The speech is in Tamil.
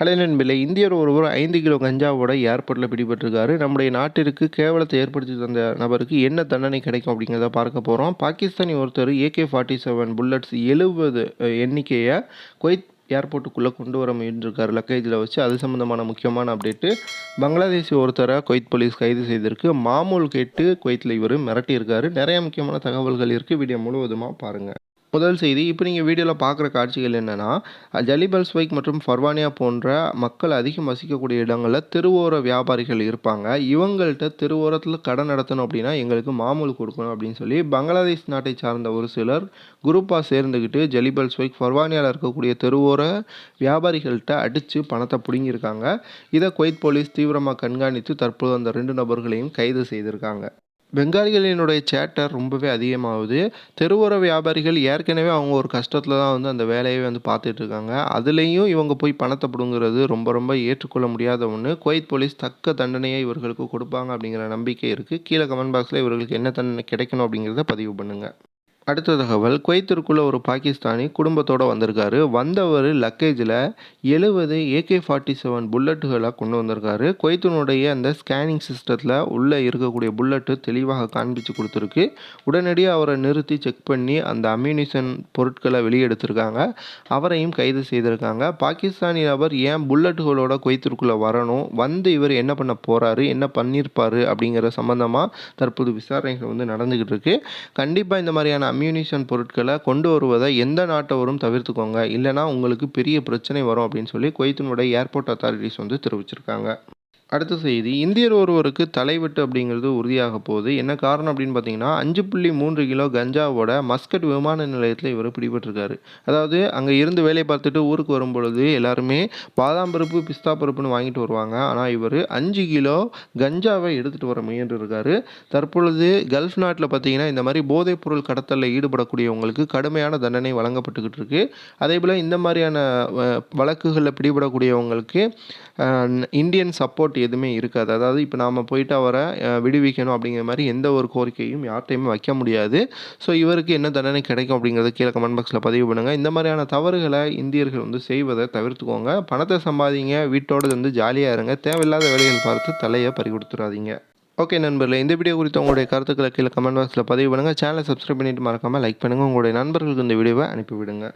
ஹலோ நண்பர்களே இந்தியர் ஒருவர் ஐந்து கிலோ கஞ்சாவோட ஏர்போர்ட்டில் பிடிபட்டிருக்காரு. நம்முடைய நாட்டிற்கு கேவலத்தை ஏற்படுத்தி தந்த நபருக்கு என்ன தண்டனை கிடைக்கும் அப்படிங்கிறத பார்க்க போகிறோம் பாகிஸ்தானி ஒருத்தர் ஏகே ஃபார்ட்டி செவன் புல்லட்ஸ் எழுபது எண்ணிக்கையை குவைத் ஏர்போர்ட்டுக்குள்ளே கொண்டு வர முயன்றிருக்கார். லக்கேஜில் வச்சு அது சம்மந்தமான முக்கியமான அப்டேட்டு. பங்களாதேசி ஒருத்தரை குவைத் போலீஸ் கைது செய்திருக்கு. மாமூல் கேட்டு குவைத்தில் இவர் மிரட்டியிருக்காரு. நிறைய முக்கியமான தகவல்கள் இருக்குது வீடியோ முழுவதுமாக பாருங்கள் முதல் செய்தி இப்போ நீங்கள் வீடியோவில் பார்க்குற காட்சிகள் என்னென்னா ஜலிபல்ஸ்வைக் மற்றும் ஃபர்வானியா போன்ற மக்கள் அதிகம் வசிக்கக்கூடிய இடங்களில் தெருவோர வியாபாரிகள் இருப்பாங்க. இவங்கள்ட்ட தெருவோரத்தில் கடன் நடத்தணும் அப்படின்னா எங்களுக்கு மாமூல் கொடுக்கணும் அப்படின்னு சொல்லி பங்களாதேஷ் நாட்டை சார்ந்த ஒரு சிலர் குரூப்பாக சேர்ந்துக்கிட்டு ஜலிபல்ஸ்வைக் ஃபர்வானியாவில் இருக்கக்கூடிய தெருவோர வியாபாரிகள்கிட்ட அடித்து பணத்தை பிடுங்கியிருக்காங்க. இதை குவைத் போலீஸ் தீவிரமாக கண்காணித்து தற்போது அந்த ரெண்டு நபர்களையும் கைது செய்திருக்காங்க. பெங்காலிகளினுடைய சேட்டர் ரொம்பவே அதிகமாகுது. தெருவோர வியாபாரிகள் ஏற்கனவே அவங்க ஒரு கஷ்டத்தில் தான் வந்து அந்த வேலையை வந்து பார்த்துட்டு இருக்காங்க. அதுலேயும் இவங்க போய் பணத்தை பிடுங்குறது ரொம்ப ரொம்ப ஏற்றுக்கொள்ள முடியாத ஒன்று குவைத் போலீஸ் தக்க தண்டனையை இவர்களுக்கு கொடுப்பாங்க அப்படிங்கிற நம்பிக்கை இருக்குது கீழே கமெண்ட் பாக்ஸில் இவர்களுக்கு என்ன தண்டனை கிடைக்கணும் அப்படிங்கிறத பதிவு பண்ணுங்கள் அடுத்த தகவல் குவைத்திற்குள்ள ஒரு பாகிஸ்தானி குடும்பத்தோடு வந்திருக்காரு. வந்தவர் லக்கேஜில் எழுபது ஏகே ஃபார்ட்டி செவன் புல்லட்டுகளை கொண்டு வந்திருக்காரு. குவைத்தினுடைய அந்த ஸ்கேனிங் சிஸ்டத்தில் உள்ளே இருக்கக்கூடிய புல்லட்டு தெளிவாக காண்பித்து கொடுத்துருக்கு. உடனடியாக அவரை நிறுத்தி செக் பண்ணி அந்த அம்யூனிஷன் பொருட்களை வெளியெடுத்திருக்காங்க. அவரையும் கைது செய்திருக்காங்க. பாகிஸ்தானி நபர் ஏன் புல்லட்டுகளோட குவைத்திற்குள்ளே வரணும்? வந்து இவர் என்ன பண்ண போகிறாரு என்ன பண்ணியிருப்பார் அப்படிங்கிற சம்மந்தமாக தற்போது விசாரணைகள் வந்து நடந்துக்கிட்டு இருக்கு. கண்டிப்பாக இந்த மாதிரியான அம்யூனிஷன் பொருட்களை கொண்டு வருவதை எந்த நாட்டவரும் தவிர்த்துக்கோங்க. இல்லைனா உங்களுக்கு பெரிய பிரச்சனை வரும் அப்படின்னு சொல்லி குவைத்தினுடைய ஏர்போர்ட் அத்தாரிட்டிஸ் வந்து தெரிவிச்சிருக்காங்க. அடுத்த செய்தி. இந்தியர் ஒருவருக்கு தலைவெட்டு அப்படிங்கிறது உறுதியாக போகுது. என்ன காரணம் அப்படின்னு பார்த்தீங்கன்னா அஞ்சு புள்ளி மூன்று கிலோ கஞ்சாவோட மஸ்கட் விமான நிலையத்தில் இவர் பிடிபட்டிருக்காரு. அதாவது அங்கே இருந்து வேலை பார்த்துட்டு ஊருக்கு வரும்பொழுது எல்லாருமே பாதாம் பருப்பு பிஸ்தா பருப்புன்னு வாங்கிட்டு வருவாங்க. ஆனால் இவர் அஞ்சு கிலோ கஞ்சாவை எடுத்துகிட்டு வர முயன்றிருக்காரு. தற்பொழுது கல்ஃப் நாட்டில் பார்த்தீங்கன்னா இந்த மாதிரி போதைப் பொருள் கடத்தலில் ஈடுபடக்கூடியவங்களுக்கு கடுமையான தண்டனை வழங்கப்பட்டுக்கிட்டு இருக்கு அதே போல் இந்த மாதிரியான வழக்குகளில் பிடிபடக்கூடியவங்களுக்கு இந்தியன் சப்போர்ட் எதுவுமே இருக்காது. அதாவது இப்போ நாம் போயிட்டு அவரை விடுவிக்கணும் அப்படிங்கிற மாதிரி எந்த ஒரு கோரிக்கையும் யார்கிட்டையுமே வைக்க முடியாது. ஸோ இவருக்கு என்ன தண்டனை கிடைக்கும் அப்படிங்கிறத கீழே கமெண்ட் பாக்ஸில் பதிவு பண்ணுங்கள் இந்த மாதிரியான தவறுகளை இந்தியர்கள் வந்து செய்வதை தவிர்த்துக்கோங்க. பணத்தை சம்பாதிங்க வீட்டோடு வந்து ஜாலியாக இருங்க. தேவையில்லாத வேலைகள் பார்த்து தலையை பறி கொடுத்துடாதீங்க ஓகே நண்பர்களே இந்த வீடியோ குறித்து உங்களுடைய கருத்துக்களை கீழே கமெண்ட் பாக்ஸில் பதிவு பண்ணுங்கள் சேனலை சப்ஸ்கிரைப் பண்ணிட்டு மறக்காமல் லைக் பண்ணுங்கள் உங்களுடைய நண்பர்களுக்கு இந்த வீடியோவை அனுப்பிவிடுங்க.